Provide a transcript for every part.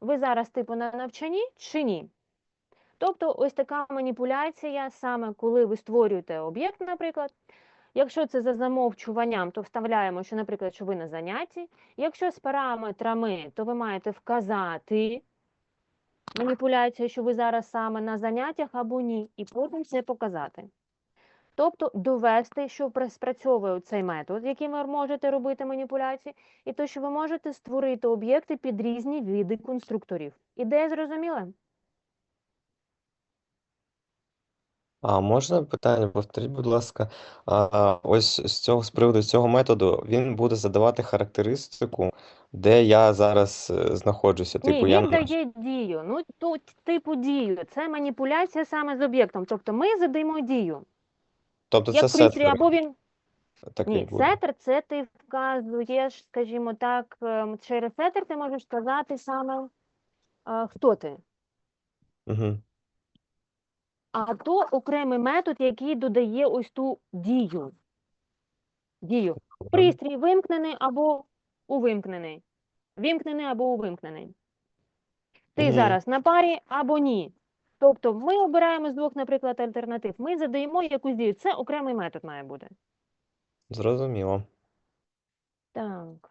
Ви зараз типу на навчанні чи ні? Тобто ось така маніпуляція, саме коли ви створюєте об'єкт, наприклад. Якщо це за замовчуванням, то вставляємо, що, наприклад, що ви на занятті. Якщо з параметрами, то ви маєте вказати маніпуляцію, що ви зараз саме на заняттях або ні, і потім це показати. Тобто довести, що пра- спрацьовує цей метод, яким ви можете робити маніпуляції, і то, що ви можете створити об'єкти під різні види конструкторів. Ідея зрозуміла? А можна питання? Повторіть, будь ласка. А, ось з цього з приводу цього методу він буде задавати характеристику, де я зараз е, знаходжуся. Ні, Типу, я він на- дає дію. Ну, тут типу дію. Це маніпуляція саме з об'єктом. Тобто ми задаємо дію. Тобто Як це пристрій, сеттер або він такий Ні, буде. сетер це ти вказуєш, скажімо так, ем, через сетер ти можеш сказати саме, е, хто ти. Угу. А то окремий метод, який додає ось ту дію. Дію. Пристрій вимкнений або увімкнений. Вімкнений або увімкнений. Ти Мгм. зараз на парі або ні. Тобто ми обираємо з двох, наприклад, альтернатив. Ми задаємо якусь дію. Це окремий метод має бути. Зрозуміло. Так.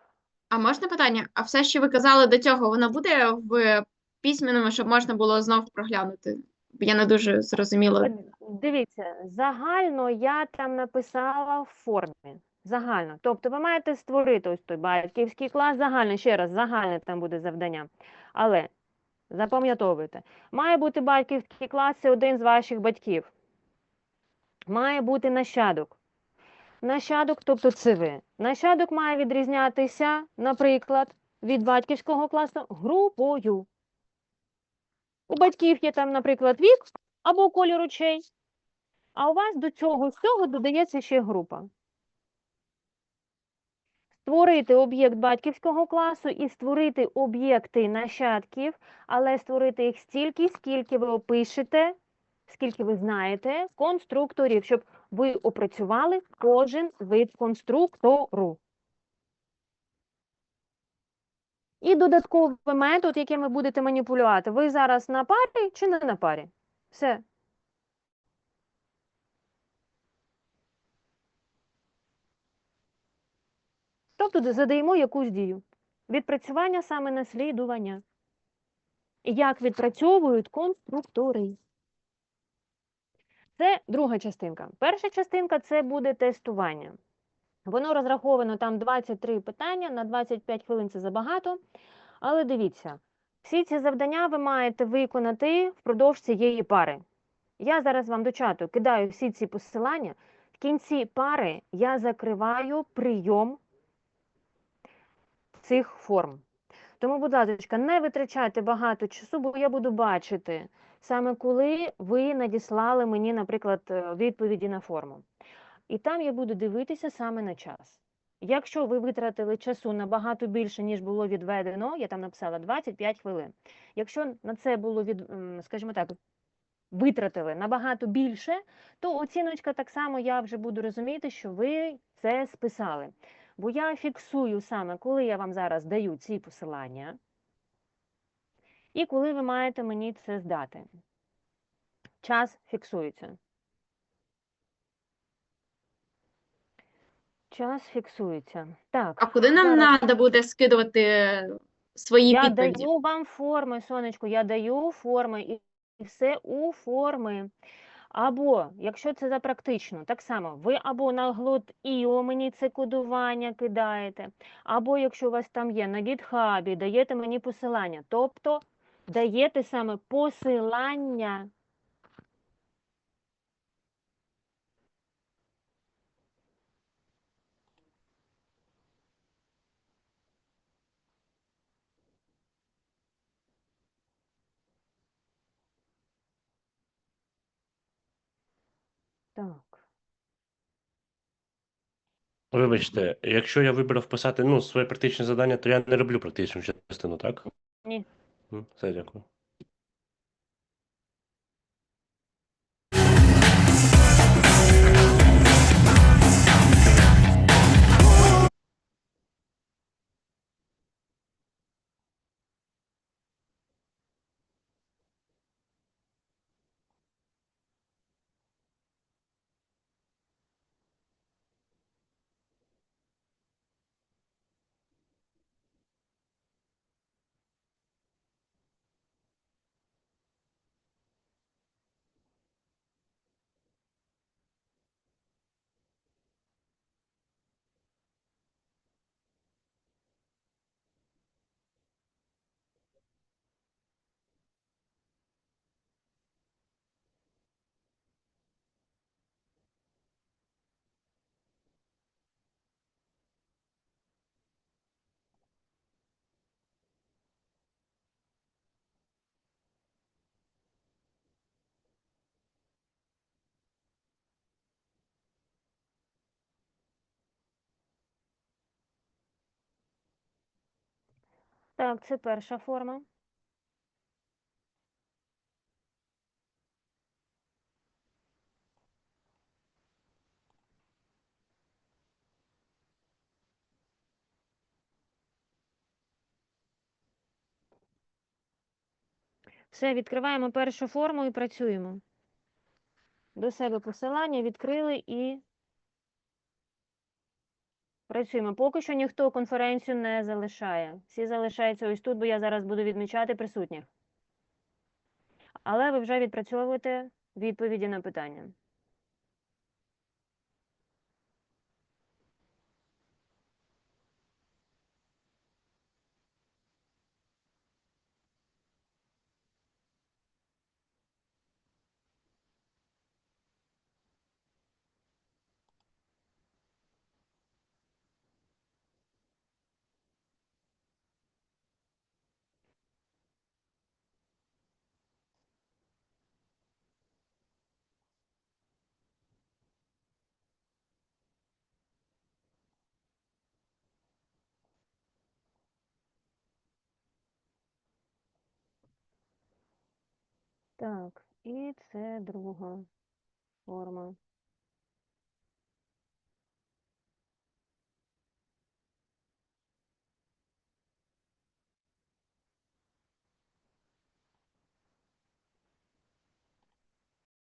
А можна питання? А все, що ви казали до цього, воно буде в письменному, щоб можна було знов проглянути? Бо Я не дуже зрозуміла. Е, Дивіться, загально я там написала в формі. Загально. Тобто ви маєте створити ось той батьківський клас, загально, ще раз, загальне там буде завдання. Але запам'ятовуйте, має бути батьківський клас, це один з ваших батьків. Має бути нащадок. Нащадок, тобто це ви. Нащадок має відрізнятися, наприклад, від батьківського класу групою. У батьків є там, наприклад, вік або колір очей, а у вас до цього всього додається ще група. Створити об'єкт батьківського класу і створити об'єкти нащадків, але створити їх стільки, скільки ви опишете, скільки ви знаєте конструкторів, щоб ви опрацювали кожен вид конструктору. І додатковий метод, яким ви будете маніпулювати. Ви зараз на парі чи не на парі? Все. Тобто задаємо якусь дію. Відпрацювання саме наслідування. Як відпрацьовують конструктори. Це друга частинка. Перша частинка це буде тестування. Воно розраховано там 23 питання, на 25 хвилин це забагато. Але дивіться, всі ці завдання ви маєте виконати впродовж цієї пари. Я зараз вам до чату кидаю всі ці посилання. В кінці пари я закриваю прийом цих форм. Тому, будь ласка, не витрачайте багато часу, бо я буду бачити саме коли ви надіслали мені, наприклад, е, відповіді на форму. І там я буду дивитися саме на час. Якщо ви витратили часу набагато більше, ніж було відведено, я там написала 25 хвилин. Якщо на це було від, скажімо так, витратили набагато більше, то оціночка так само я вже буду розуміти, що ви це списали. Бо я фіксую саме, коли я вам зараз даю ці посилання, і коли ви маєте мені це здати. Час фіксується. Час фіксується. Так. А куди нам зараз- треба буде скидувати свої Я відповіді? даю вам форми, сонечко, я даю форми і все у форми. Або, якщо це за практично, так само, ви або на Glot.io мені це кодування кидаєте, або якщо у вас там є на гітхабі, даєте мені посилання. Тобто даєте саме посилання. Так. Вибачте, якщо я вибрав писати ну, своє практичне завдання, то я не роблю практичну частину, так? Ні. Все, дякую. Так, це перша форма. Все, відкриваємо першу форму і працюємо. До себе посилання відкрили і працюємо. Поки що ніхто конференцію не залишає. Всі залишаються ось тут, бо я зараз буду відмічати присутніх. Але ви вже відпрацьовуєте відповіді на питання. Так, і це друга форма.